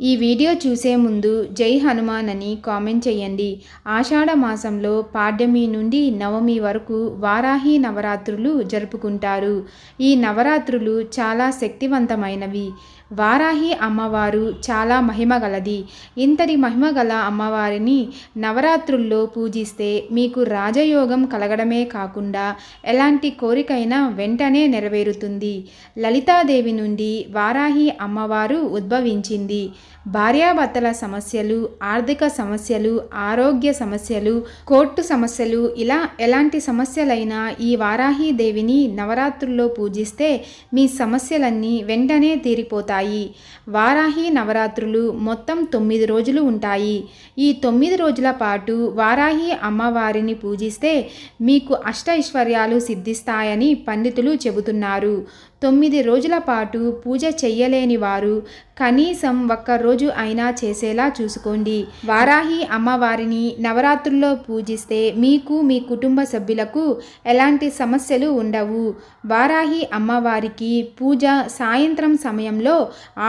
ఈ వీడియో చూసే ముందు జై హనుమాన్ అని కామెంట్ చేయండి. ఆషాఢ మాసంలో పాడ్యమి నుండి నవమి వరకు వారాహి నవరాత్రులు జరుపుకుంటారు. ఈ నవరాత్రులు చాలా శక్తివంతమైనవి. వారాహి అమ్మవారు చాలా మహిమగలది ఇంతటి మహిమగల అమ్మవారిని నవరాత్రుల్లో పూజిస్తే మీకు రాజయోగం కలగడమే కాకుండా ఎలాంటి కోరికైనా వెంటనే నెరవేరుతుంది. లలితాదేవి నుండి వారాహి అమ్మవారు ఉద్భవించింది. భార్యాభర్తల సమస్యలు ఆర్థిక సమస్యలు ఆరోగ్య సమస్యలు కోర్టు సమస్యలు ఇలా ఎలాంటి సమస్యలైనా ఈ వారాహి దేవిని నవరాత్రుల్లో పూజిస్తే మీ సమస్యలన్నీ వెంటనే తీరిపోతాయి. వారాహి నవరాత్రులు మొత్తం తొమ్మిది రోజులు ఉంటాయి. ఈ తొమ్మిది రోజుల పాటు వారాహి అమ్మవారిని పూజిస్తే మీకు అష్ట ఐశ్వర్యాలు సిద్ధిస్తాయని పండితులు చెబుతున్నారు. తొమ్మిది రోజుల పాటు పూజ చెయ్యలేని వారు కనీసం ఒక్క రోజు అయినా చేసేలా చూసుకోండి. వారాహి అమ్మవారిని నవరాత్రుల్లో పూజిస్తే మీకు మీ కుటుంబ సభ్యులకు ఎలాంటి సమస్యలు ఉండవు. వారాహి అమ్మవారికి పూజ సాయంత్రం సమయంలో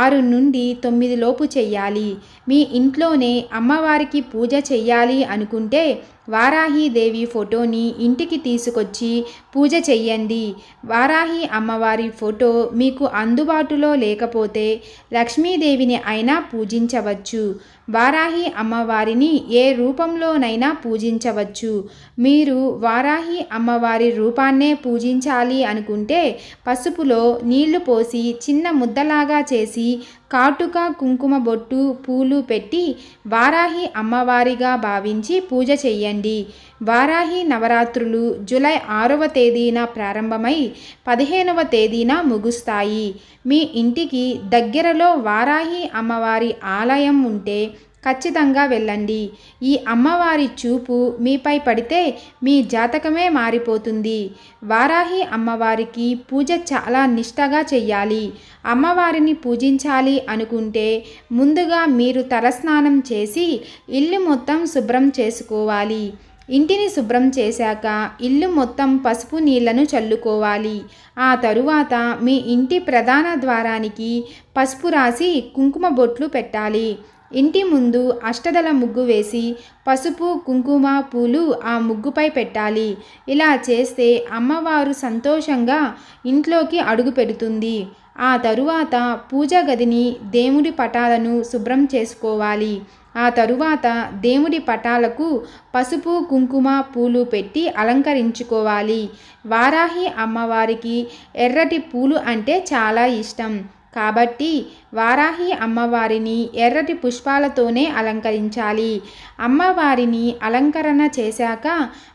ఆరు నుండి తొమ్మిది లోపు చెయ్యాలి. మీ ఇంట్లోనే అమ్మవారికి పూజ చెయ్యాలి అనుకుంటే వారాహీదేవి ఫోటోని ఇంటికి తీసుకొచ్చి పూజ చెయ్యండి. వారాహి అమ్మవారి ఫోటో మీకు అందుబాటులో లేకపోతే లక్ష్మీదేవిని అయినా పూజించవచ్చు. వారాహి అమ్మవారిని ఏ రూపంలోనైనా పూజించవచ్చు. మీరు వారాహి అమ్మవారి రూపాన్నే పూజించాలి అనుకుంటే పసుపులో నీళ్ళు పోసి చిన్న ముద్దలాగా చేసి కాటుక కుంకుమ బొట్టు పూలు పెట్టి వారాహి అమ్మవారిగా భావించి పూజ చెయ్యండి వారాహి నవరాత్రులు జూలై ఆరవ తేదీన ప్రారంభమై పదిహేనవ తేదీన ముగుస్తాయి. మీ ఇంటికి దగ్గరలో వారాహి అమ్మవారి ఆలయం ఉంటే ఖచ్చితంగా వెళ్ళండి. ఈ అమ్మవారి చూపు మీపై పడితే మీ జాతకమే మారిపోతుంది. వారాహి అమ్మవారికి పూజ చాలా నిష్టగా చెయ్యాలి. అమ్మవారిని పూజించాలి అనుకుంటే ముందుగా మీరు తలస్నానం చేసి ఇల్లు మొత్తం శుభ్రం చేసుకోవాలి. ఇంటిని శుభ్రం చేశాక ఇల్లు మొత్తం పసుపు నీళ్ళను చల్లుకోవాలి. ఆ తరువాత మీ ఇంటి ప్రధాన ద్వారానికి పసుపు రాసి కుంకుమ బొట్లు పెట్టాలి. ఇంటి ముందు అష్టదల ముగ్గు వేసి పసుపు కుంకుమ పూలు ఆ ముగ్గుపై పెట్టాలి. ఇలా చేస్తే అమ్మవారు సంతోషంగా ఇంట్లోకి అడుగు పెడుతుంది. ఆ తరువాత పూజ గదిని దేవుడి పటాలను శుభ్రం చేసుకోవాలి. ఆ తరువాత దేవుడి పటాలకు పసుపు కుంకుమ పూలు పెట్టి అలంకరించుకోవాలి. వారాహి అమ్మవారికి ఎర్రటి పూలు అంటే చాలా ఇష్టం. కాబట్టి వారాహి అమ్మవారిని ఎర్రటి పుష్పాలతోనే అలంకరించాలి. అమ్మవారిని అలంకరణ చేశాక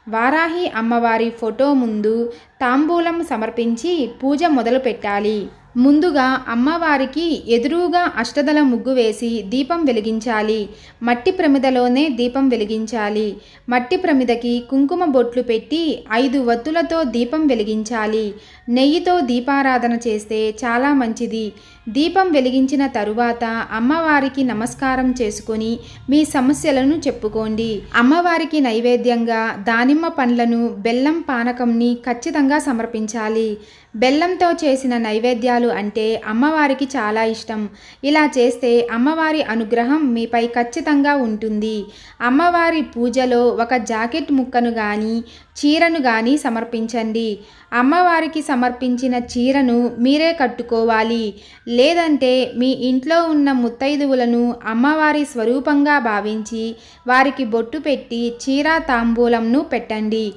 వారాహి అమ్మవారి ఫోటో ముందు తాంబూలం సమర్పించి పూజ మొదలు పెట్టాలి ముందుగా అమ్మవారికి ఎదురుగా అష్టదల ముగ్గు వేసి దీపం వెలిగించాలి. మట్టి ప్రమిదలోనే దీపం వెలిగించాలి. మట్టి ప్రమిదకి కుంకుమ బొట్లు పెట్టి ఐదు వత్తులతో దీపం వెలిగించాలి. నెయ్యితో దీపారాధన చేస్తే చాలా మంచిది. దీపం వెలిగించిన తరువాత అమ్మవారికి నమస్కారం చేసుకొని మీ సమస్యలను చెప్పుకోండి. అమ్మవారికి నైవేద్యంగా దానిమ్మ పండ్లను బెల్లం పానకంని ఖచ్చితంగా సమర్పించాలి. బెల్లంతో చేసిన నైవేద్యాలు అంటే అమ్మవారికి చాలా ఇష్టం. ఇలా చేస్తే అమ్మవారి అనుగ్రహం మీపై ఖచ్చితంగా ఉంటుంది. అమ్మవారి పూజలో ఒక జాకెట్ ముక్కను కానీ చీరను కానీ సమర్పించండి. అమ్మవారికి సమర్పించిన చీరను మీరే కట్టుకోవాలి. లేదంటే మీ ఇంట్లో ఉన్న ముత్తైదువులను అమ్మవారి స్వరూపంగా భావించి వారికి బొట్టు పెట్టి చీర తాంబూలంను పెట్టండి.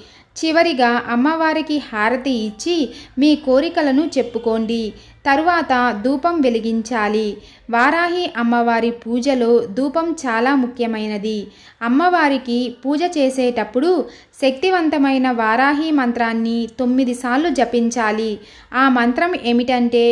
చివరిగా అమ్మవారికి హారతి ఇచ్చి మీ కోరికలను చెప్పుకోండి. తరువాత ధూపం వెలిగించాలి. వారాహి అమ్మవారి పూజలో ధూపం చాలా ముఖ్యమైనది. అమ్మవారికి పూజ చేసేటప్పుడు శక్తివంతమైన వారాహి మంత్రాన్ని తొమ్మిది సార్లు జపించాలి. ఆ మంత్రం ఏమిటంటే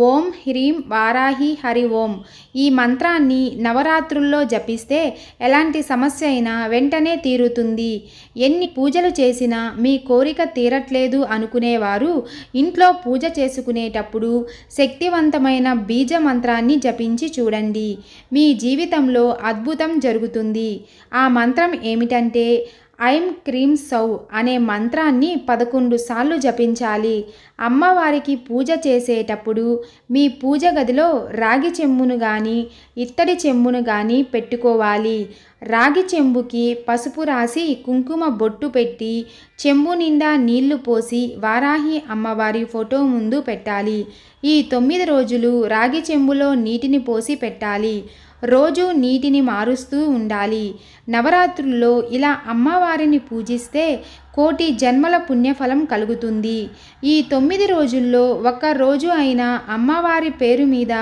ఓం హ్రీం వారాహి హరి ఓం. ఈ మంత్రాన్ని నవరాత్రుల్లో జపిస్తే ఎలాంటి సమస్య అయినా వెంటనే తీరుతుంది. ఎన్ని పూజలు చేసినా మీ కోరిక తీరట్లేదు అనుకునేవారు ఇంట్లో పూజ చేసుకునేటప్పుడు శక్తివంతమైన బీజ మంత్రాన్ని జపించి చూడండి. మీ జీవితంలో అద్భుతం జరుగుతుంది. ఆ మంత్రం ఏమిటంటే ఐం క్రీం సౌ అనే మంత్రాన్ని పదకొండు సార్లు జపించాలి. అమ్మవారికి పూజ చేసేటప్పుడు మీ పూజ గదిలో రాగి చెంబును కానీ ఇత్తడి చెంబును కానీ పెట్టుకోవాలి. రాగి చెంబుకి పసుపు రాసి కుంకుమ బొట్టు పెట్టి చెంబు నిండా నీళ్ళు పోసి వారాహి అమ్మవారి ఫోటో ముందు పెట్టాలి. ఈ తొమ్మిది రోజులు రాగి చెంబులో నీటిని పోసి పెట్టాలి. రోజు నీటిని మారుస్తూ ఉండాలి. నవరాత్రుల్లో ఇలా అమ్మవారిని పూజిస్తే కోటి జన్మల పుణ్యఫలం కలుగుతుంది. ఈ తొమ్మిది రోజుల్లో ఒక్క రోజు అయినా అమ్మవారి పేరు మీద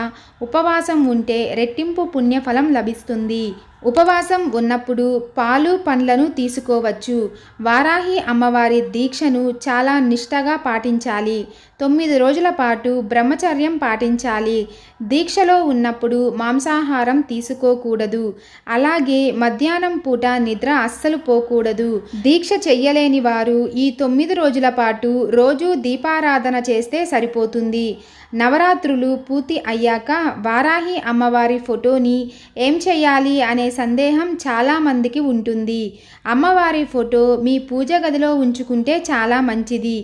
ఉపవాసం ఉంటే రెట్టింపు పుణ్యఫలం లభిస్తుంది. ఉపవాసం ఉన్నప్పుడు పాలు పండ్లను తీసుకోవచ్చు. వారాహి అమ్మవారి దీక్షను చాలా నిష్టగా పాటించాలి. తొమ్మిది రోజుల పాటు బ్రహ్మచర్యం పాటించాలి. దీక్షలో ఉన్నప్పుడు మాంసాహారం తీసుకోకూడదు. అలాగే మధ్యాహ్నం పూట నిద్ర అస్సలు పోకూడదు. దీక్ష చెయ్యలేని వారు ఈ తొమ్మిది రోజుల పాటు రోజు దీపారాధన చేస్తే సరిపోతుంది. నవరాత్రులు పూర్తి అయ్యాక వారాహి అమ్మవారి ఫోటోని ఏం చేయాలి అనే సందేహం చాలామందికి ఉంటుంది. అమ్మవారి ఫోటో మీ పూజ గదిలో ఉంచుకుంటే చాలా మంచిది.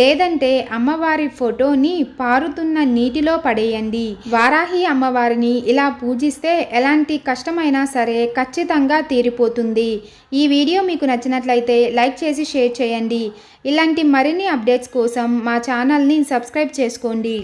లేదంటే అమ్మవారి ఫోటోని పారుతున్న నీటిలో పడేయండి. వారాహి అమ్మవారిని ఇలా పూజిస్తే ఎలాంటి కష్టమైనా సరే ఖచ్చితంగా తీరిపోతుంది. ఈ వీడియో మీకు నచ్చినట్లయితే లైక్ చేసి షేర్ చేయండి. ఇలాంటి మరిన్ని అప్డేట్స్ కోసం మా ఛానల్ని సబ్స్క్రైబ్ చేసుకోండి.